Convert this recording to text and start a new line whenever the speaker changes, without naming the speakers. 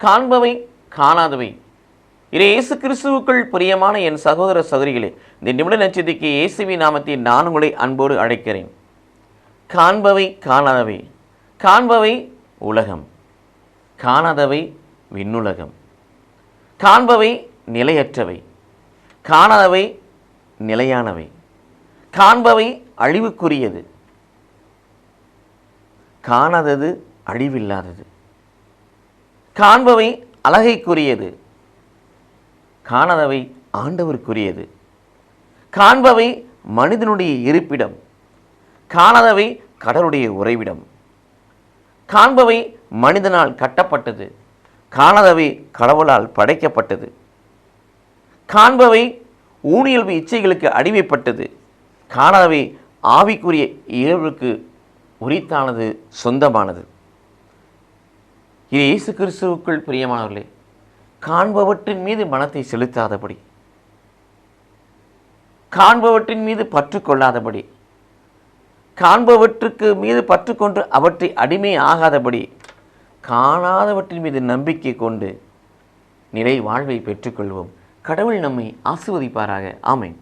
காண்பவை காணாதவை. இது இயேசு கிறிஸ்துவுக்குள் பிரியமான என் சகோதர சகோதரிகளே இந்த நிமிட நட்சத்திற்கு இயேசுவி நாமத்தை நான் உங்களை அன்போடு அழைக்கிறேன். காண்பவை காணாதவை. காண்பவை உலகம். காணாதவை விண்ணுலகம். காண்பவை நிலையற்றவை. காணாதவை நிலையானவை. காண்பவை அழிவுக்குரியது. காணாதது அழிவில்லாதது. காண்பவை அழகைக்குரியது. காணாதவை ஆண்டவருக்குரியது. காண்பவை மனிதனுடைய இருப்பிடம். காணாதவை கடவுளுடைய உறைவிடம். காண்பவை மனிதனால் கட்டப்பட்டது. காணாதவை கடவுளால் படைக்கப்பட்டது. காண்பவை ஊனியல்பு இச்சைகளுக்கு அடிமைப்பட்டது. காணாதவை ஆவிக்குரிய இயல்புக்கு உரித்தானது சொந்தமானது. இது இயேசு கிறிஸ்துவுக்குள் பிரியமானவர்களே காண்பவற்றின் மீது மனத்தை செலுத்தாதபடி காண்பவற்றின் மீது பற்று கொள்ளாதபடி காண்பவற்றுக்கு மீது பற்று கொண்டு அவற்றை அடிமை ஆகாதபடி காணாதவற்றின் மீது நம்பிக்கை கொண்டு நிலை வாழ்வை பெற்றுக்கொள்வோம். கடவுள் நம்மை ஆசிர்வதிப்பாராக. ஆமேன்.